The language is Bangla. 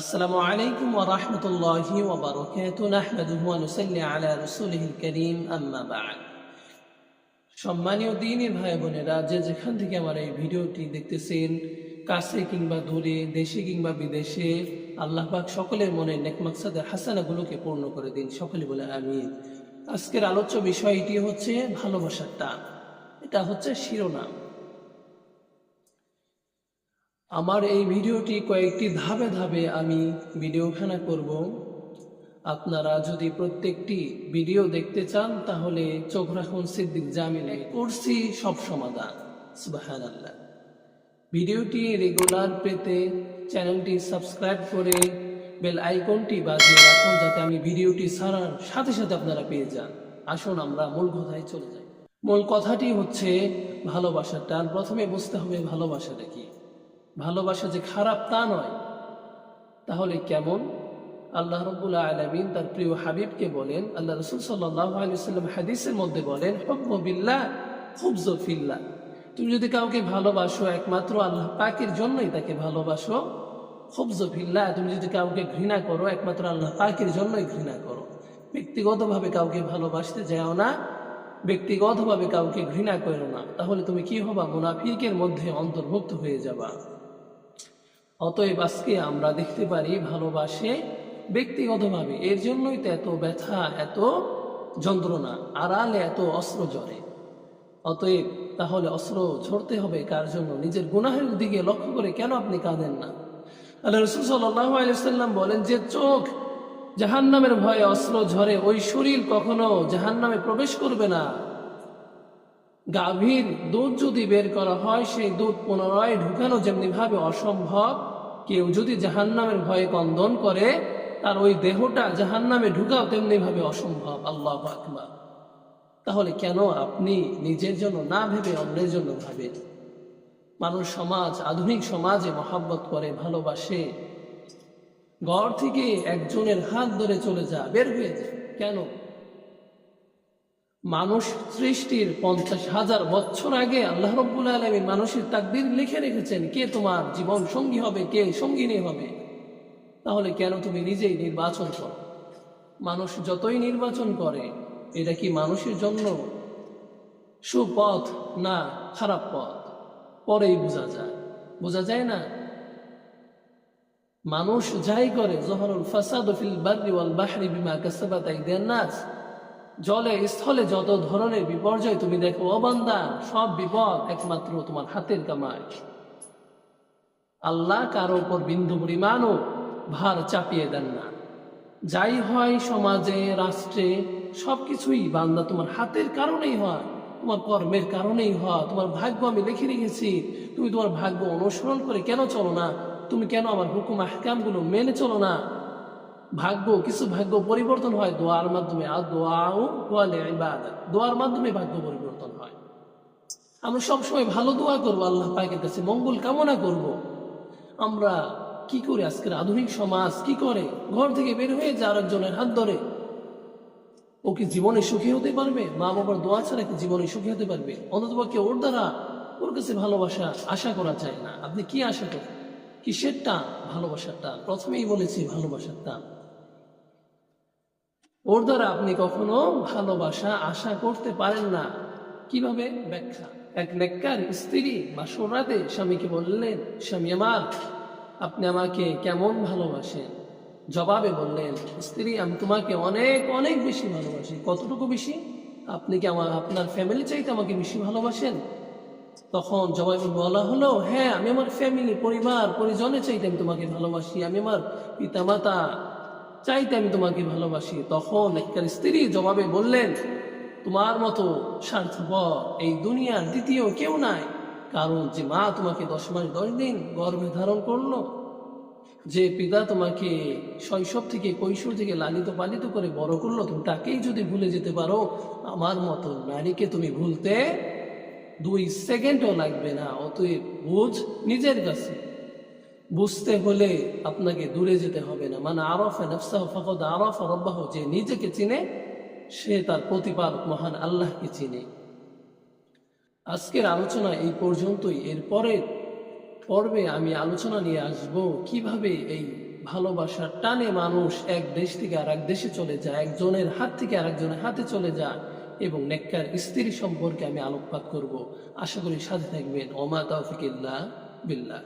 আসসালামু আলাইকুম ওয়া রাহমাতুল্লাহি ওয়া বারাকাতুহু, নাহমাদুহু ওয়া নুসাল্লি আলা রাসূলিহিল কারীম, আম্মা বা'দ। সম্মানীয় দিনী ভাই বোনেরা, যে যেখান থেকে আমার এই ভিডিওটি দেখতেছেন, কাছে কিংবা দূরে, দেশে কিংবা বিদেশে, আল্লাহ পাক সকলের মনে নেক নেকমাকসাদের হাসানাগুলোকে পূর্ণ করে দিন, সকলে বলে আমি আজকের আলোচ্য বিষয়টি হচ্ছে ভালোবাসার এটা হচ্ছে শিরোনাম। আমার এই ভিডিওটি কয়েকটি ধাপে ধাপে আমি ভিডিওখানা করব। আপনারা যদি প্রত্যেকটি ভিডিও দেখতে চান, তাহলে চোখ রাখুন সিদ্দিক জামিনে করছি সব সমাধান। আল্লাহ ভিডিওটি রেগুলার পেতে চ্যানেলটি সাবস্ক্রাইব করে বেল আইকনটি বাজিয়ে রাখুন, যাতে আমি ভিডিওটি ছাড়ার সাথে সাথে আপনারা পেয়ে যান। আসুন, আমরা মূল কথায় চলে যাই। মূল কথাটি হচ্ছে ভালোবাসার টান। প্রথমে বুঝতে হবে ভালোবাসাটা কি। ভালোবাসা যে খারাপ তা নয়, তাহলে কেমন? আল্লাহ রব্বুল আলমিন তার প্রিয় হাবিবকে বলেন, আল্লাহ রসুল সাল্লাম হাদিসের মধ্যে বলেন ফিল্লা তুমি যদি কাউকে ভালোবাসো, একমাত্র আল্লাহ পাকের জন্যই তাকে ভালোবাসো খুবজ ফিল্লা তুমি যদি কাউকে ঘৃণা করো, একমাত্র আল্লাহ পাকের জন্যই ঘৃণা করো। ব্যক্তিগতভাবে কাউকে ভালোবাসতে যাও না, ব্যক্তিগতভাবে কাউকে ঘৃণা করো না। তাহলে তুমি কি হবা? মুনাফিকের মধ্যে অন্তর্ভুক্ত হয়ে যাবা। অতএব আজকে আমরা দেখতে পারি ভালোবাসে ব্যক্তিগতভাবে। এর জন্যই তো এত ব্যথা, এত যন্ত্রণা, আড়ালে এত অস্ত্র জ্বরে অতএব তাহলে অস্ত্র ঝরতে হবে কার জন্য? নিজের গুনাহের দিকে লক্ষ্য করে কেন আপনি কাঁদেন না? আল্লাহ রসুল সাল্লাম বলেন, যে চোখ জাহান্নামের ভয়ে অস্ত্র ঝরে, ওই শরীর কখনো জাহান্নামে প্রবেশ করবে না। গাভীর দুধ যদি বের করা হয়, সেই দুধ পুনরায় ঢুকানো যেমনি ভাবে অসম্ভব। কেউ যদি জাহান্নামের ভয়ে কন্দন করে, তার ওই দেহটা জাহান্নামে ঢুকাও তেমনি ভাবে অসম্ভব। আল্লাহ আকবার। তাহলে কেন আপনি নিজের জন্য না ভেবে অন্যের জন্য ভাবেন? মানুষ সমাজ, আধুনিক সমাজে মহাব্বত করে, ভালোবাসে। ঘর থেকে একজনের হাত ধরে চলে যা, বের হয়ে যা। কেন? মানুষ সৃষ্টির পঞ্চাশ হাজার বছর আগে আল্লাহ রব্বুল আলমী মানুষের তাকদির লিখে রেখেছেন, কে তোমার জীবন সঙ্গী হবে, কে সঙ্গিনী হবে? তাহলে কেন তুমি নিজেই নির্বাচন করো? মানুষ যতই নির্বাচন করে, এটা কি মানুষের জন্য সুপথ না খারাপ পথ? পরেই বোঝা যায়। বোঝা যায় না? মানুষ যাই করে, জহরুল ফাসাদ ফিল বাদরি ওয়াল বাহরি বিমা কাসাবাত নাস। জলে, স্থলে যত ধরনের বিপর্যয় তুমি দেখো অবান্দা সব বিপদ একমাত্র তোমার হাতের কামাই আল্লাহ কারও উপর বিন্দু পরিমাণও ভার চাপিয়ে দেন না। যাই হয় সমাজে, রাষ্ট্রে, সবকিছুই বান্দা তোমার হাতের কারণেই হয়, তোমার কর্মের কারণেই হয়, তোমার ভাগ্য আমি লিখে রেখেছি, তুমি তোমার ভাগ্য অনুসরণ করে কেন চলো না? তুমি কেন আমার হুকুম, আহকামগুলো মেনে চলো না? ভাগ্য, কিছু ভাগ্য পরিবর্তন হয় দোয়ার মাধ্যমে। আর দোয়াও দোয়ালে দোয়ার মাধ্যমে ভাগ্য পরিবর্তন হয়। আমরা সবসময় ভালো দোয়া করব আল্লাহ পাকের কাছে, মঙ্গল কামনা করব। আমরা কি করে আজকের আধুনিক সমাজ কি করে? ঘর থেকে বের হয়ে যায় আরেকজনের হাত ধরে, ও কি জীবনে সুখী হতে পারবে? মা বাবার দোয়া ছাড়া কি জীবনে সুখী হতে পারবে? অন্ততপক্ষে ওর দ্বারা ওর কাছে ভালোবাসা আশা করা যায় না? আপনি কি আশা করেন? কিসের টান ভালোবাসার টান প্রথমেই বলেছি ভালোবাসার টান ওর দ্বারা আপনি কখনো ভালোবাসা আশা করতে পারেন না। কীভাবে? ব্যাখ্যা। এক নেককার স্ত্রী বা সোনাতে স্বামীকে বললেন, স্বামী আমার, আপনি আমাকে কেমন ভালোবাসেন? জবাবে বললেন, স্ত্রী, আমি তোমাকে অনেক অনেক বেশি ভালোবাসি। কতটুকু বেশি? আপনি কি আমার, আপনার ফ্যামিলি চাইতে আমাকে বেশি ভালোবাসেন? তখন জবাবে বলা হলো হ্যাঁ আমি আমার ফ্যামিলি পরিবার পরিজনে চাইতে আমি তোমাকে ভালোবাসি। আমি আমার পিতামাতা চাইতে আমি তোমাকে ভালোবাসি। তখন একটার স্ত্রী জবাবে বললেন, তোমার মতো স্বার্থপর এই দুনিয়ার দ্বিতীয় কেউ নাই। কারণ যে মা তোমাকে দশ মাস দশ দিন গর্ভে ধারণ করল, যে পিতা তোমাকে শৈশব থেকে কৈশোর থেকে লালিত পালিত করে বড় করল, তুমি তাকেই যদি ভুলে যেতে পারো, আমার মতো নারীকে তুমি ভুলতে দুই সেকেন্ডও লাগবে না। অতএব বুঝ নিজের কাছে। বুঝতে হলে আপনাকে দূরে যেতে হবে না। মানে আরফ নফসাহ আরফ রব্বাহ, যে নিজেকে চিনে, সে তার প্রতিপালক মহান আল্লাহকে চিনে। আজকের আলোচনা এই পর্যন্তই। এরপরে পর্বে আমি আলোচনা নিয়ে আসব কীভাবে এই ভালোবাসার টানে মানুষ এক দেশ থেকে আর এক দেশে চলে যায়, একজনের হাত থেকে আরেকজনের হাতে চলে যায়, এবং নেককার স্ত্রী সম্পর্কে আমি আলোকপাত করব। আশা করি সাথে থাকবেন। ওমা তৌফিকিল্লাহ বিল্লাহ।